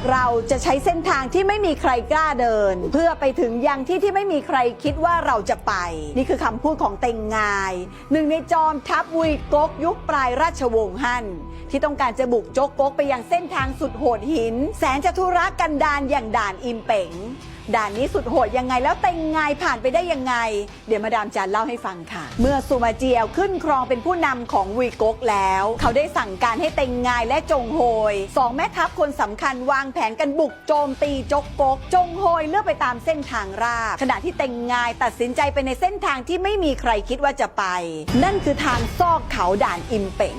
กเราจะใช้เส้นทางที่ไม่มีใครกล้าเดิน เพื่อไปถึงยังที่ที่ไม่มีใครคิดว่าเราจะไป นี่คือคำพูดของเต็งงาย หนึ่งในจอมทัพวุยก๊กยุคปลายราชวงศ์ฮั่นที่ต้องการจะบุกโจกก๊กไปยังเส้นทางสุดโหดหิน แสนจะทุรกันดารอย่างด่านอิมเป๋งด่านนี้สุดโหดยังไงแล้วเต็งงายผ่านไปได้ยังไง เดี๋ยวมาดามจันเล่าให้ฟังค่ะ เมื่อซูมาเจียวขึ้นครองเป็นผู้นำของวีกกแล้ว เขาได้สั่งการให้เต็งงายและจงโฮยสองแม่ทัพคนสำคัญวางแผนกันบุกโจมตีจกกกจงโฮยเลือกไปตามเส้นทางราบขณะที่เต็งงายตัดสินใจไปในเส้นทางที่ไม่มีใครคิดว่าจะไป นั่นคือทางซอกเขาด่านอิมเป๋ง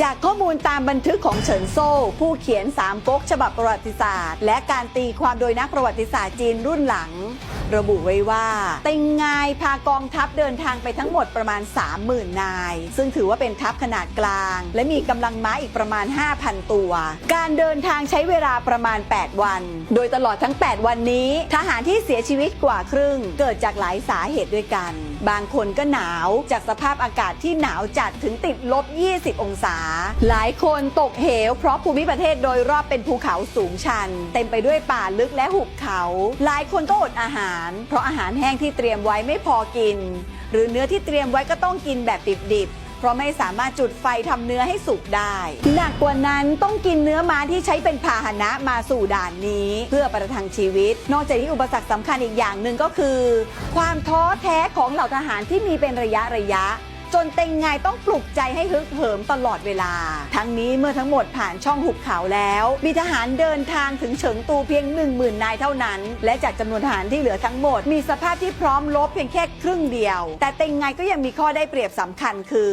จากข้อมูลตามบันทึกของเฉินโซ่ ผู้เขียนสามก๊กฉบับประวัติศาสตร์ และการตีความโดยนักประวัติศาสตร์จีนรุ่นหลัง ระบุไว้ว่า เต็งงายพากองทัพเดินทางไปทั้งหมดประมาณ 30,000 นาย ซึ่งถือว่าเป็นทัพขนาดกลาง และมีกำลังม้าอีกประมาณ 5,000 ตัว การเดินทางใช้เวลาประมาณ 8 วัน โดยตลอดทั้ง 8 วันนี้ ทหารที่เสียชีวิตกว่าครึ่ง เกิดจากหลายสาเหตุด้วยกัน บางคนก็หนาวจากสภาพอากาศที่หนาวจัดถึงติดลบ 20 องศาหลายคนตกเหว เพราะภูมิประเทศโดยรอบเป็นภูเขาสูงชัน เต็มไปด้วยป่าลึกและหุบเขา หลายคนก็อดอาหาร เพราะอาหารแห้งที่เตรียมไว้ไม่พอกิน หรือเนื้อที่เตรียมไว้ก็ต้องกินแบบดิบๆ เพราะไม่สามารถจุดไฟทำเนื้อให้สุกได้ หนักกว่านั้นต้องกินเนื้อม้าที่ใช้เป็นพาหนะมาสู่ด่านนี้ เพื่อประทังชีวิต นอกจากนี้อุปสรรคสำคัญอีกอย่างหนึ่งก็คือ ความท้อแท้ของเหล่าทหารที่มีเป็นระยะระยะ จนเต็งไงต้องปลุกใจให้ฮึกเหิมตลอดเวลา ทั้งนี้เมื่อทั้งหมดผ่านช่องหุบเขาแล้ว มีทหารเดินทางถึงเฉิงตูเพียง 1 0,000 นายเท่านั้น และจากจำนวนทหารที่เหลือทั้งหมด มีสภาพที่พร้อมลบเพียงแค่ครึ่งเดียว แต่เต็งไงก็ยังมีข้อได้เปรียบสำคัญคือ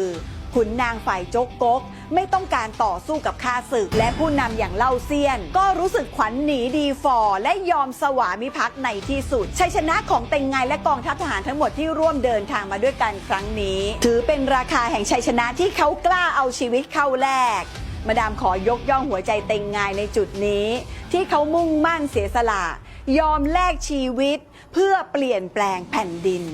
ขุนนางฝ่ายโจกก๊กไม่ต้องการต่อสู้กับข้าศึก และผู้นำอย่างเล่าเซียน ก็รู้สึกขวัญหนีดีฟอร์และยอมสวามิภักดิ์ในที่สุด ชัยชนะของเต็งไงและกองทัพทหารทั้งหมดที่ร่วมเดินทางมาด้วยกันครั้งนี้ ถือเป็นราคาแห่งชัยชนะที่เขากล้าเอาชีวิตเข้าแลกมาดามขอยกย่องหัวใจเต็งไงในจุดนี้ ที่เขามุ่งมั่นเสียสละ ยอมแลกชีวิต เพื่อเปลี่ยนแปลงแผ่นดิน